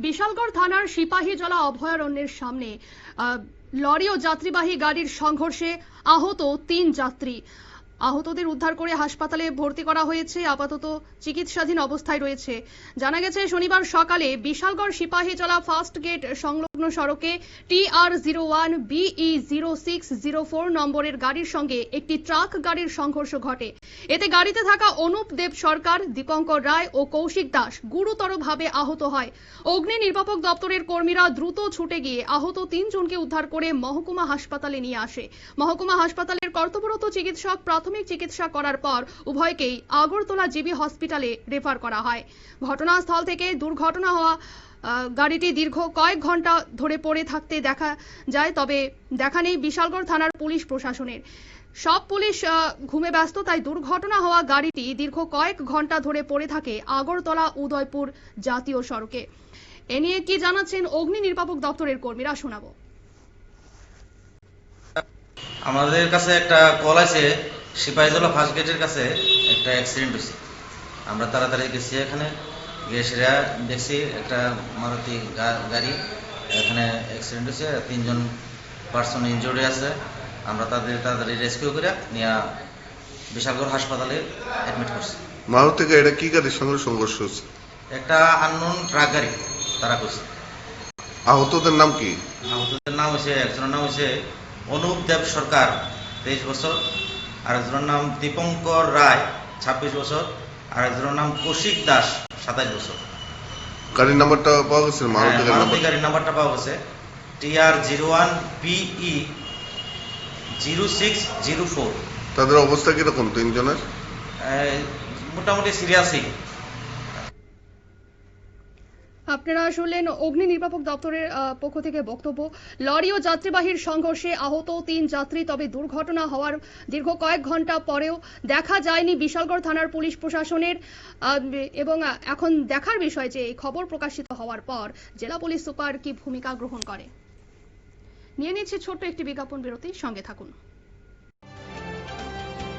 বিশালগড় থানার সিপাহী জলা অভয়ারণ্যের সামনে লরি ও যাত্রীবাহী গাড়ির সংঘর্ষে আহত তিন যাত্রী। আহতদের উদ্ধার করে হাসপাতালে ভর্তি করা হয়েছে। আপাতত চিকিৎসাধীন অবস্থায় রয়েছে। জানা গেছে, শনিবার সকালে বিশালগড় সিপাহীজলা ফার্স্ট গেট সংলগ্ন সড়কে T R zero one B E zero six zero four নম্বরের গাড়ির সঙ্গে একটি ট্রাক গাড়ির সংঘর্ষ ঘটে। এতে গাড়িতে থাকা অনুপ দেব সরকার, দীপঙ্কর রায় ও কৌশিক দাস গুরুতরভাবে আহত হয়। অগ্নি নির্বাপক দপ্তরের কর্মীরা দ্রুত ছুটে গিয়ে আহত তিনজনকে উদ্ধার করে মহকুমা হাসপাতালে নিয়ে আসে। মহকুমা হাসপাতালের কর্তব্যরত চিকিৎসক প্রাথমিক চিকিৎসা করার পর উভয়কেই আগরতলা জিবি হসপিটালে রেফার করা হয়। ঘটনাস্থল থেকে দুর্ঘটনা হওয়া গাড়িটি দীর্ঘ কয়েক ঘণ্টা ধরে পড়ে থাকতে দেখা যায়, তবে দেখা নেই বিশালগড় থানার পুলিশ প্রশাসনের। সব পুলিশ ঘুমে ব্যস্ত, তাই দুর্ঘটনা হওয়া গাড়িটি দীর্ঘ কয়েক ঘণ্টা ধরে পড়ে থাকে আগরতলা উদয়পুর জাতীয় সড়কে। এ নিয়ে কি জানাচ্ছেন অগ্নি নির্বাপক দপ্তরের কর্মীরা, শোনাবো। আমাদের কাছে একটা কল আছে সিপাহীজলা ফার্স্ট গেটের কাছে একটা অ্যাক্সিডেন্ট হয়েছে। আমরা তাড়াতাড়ি গেছি এখানে গিয়ে সেরা দেখছি একটা মারুতি গাড়ি এখানে অ্যাক্সিডেন্ট হয়েছে তিনজন পার্সন ইনজুরি আছে। আমরা তাদের তাড়াতাড়ি রেস্কিউ করে নিয়ে বিশালগড় হাসপাতালে অ্যাডমিট করছি। মারুতি গাড়িটা কি গাড়ির সঙ্গে সংঘর্ষ হচ্ছে একটা আননোন ট্রাক গাড়ি তারা করছে। আহতদের নাম কি? আহতদের নাম হয়েছে একজনের নাম হয়েছে অনুপ দেব সরকার তেইশ বছর। আর একজনের নাম দীপঙ্কর রায় ছাব্বিশ বছর। আর একজনের নাম কৌশিক দাস সাতাইশ বছর। গাড়ির নাম্বারটা পাওয়া গেছে মারুতি হ্যাঁ, গাড়ির নাম্বারটা পাওয়া গেছে। T R zero one B E zero six zero four. তাদের অবস্থা কীরকম তিনজনের? মোটামুটি সিরিয়াসই। আপনারা শুনলেন অগ্নি নির্বাপক দপ্তরের পক্ষ থেকে বক্তব্য। লরি ও যাত্রীবাহীর সংঘর্ষে আহত তিন যাত্রী, তবে দুর্ঘটনা হওয়ার দীর্ঘ কয়েক ঘণ্টা পরেও দেখা যায়নি বিশালগড় থানার পুলিশ প্রশাসনের এবং এখন দেখার বিষয় যে এই খবর প্রকাশিত হওয়ার পর জেলা পুলিশ সুপার কি ভূমিকা গ্রহণ করে। নিয়ে নিচ্ছে ছোট্ট একটি বিজ্ঞাপন বিরতি, সঙ্গে থাকুন।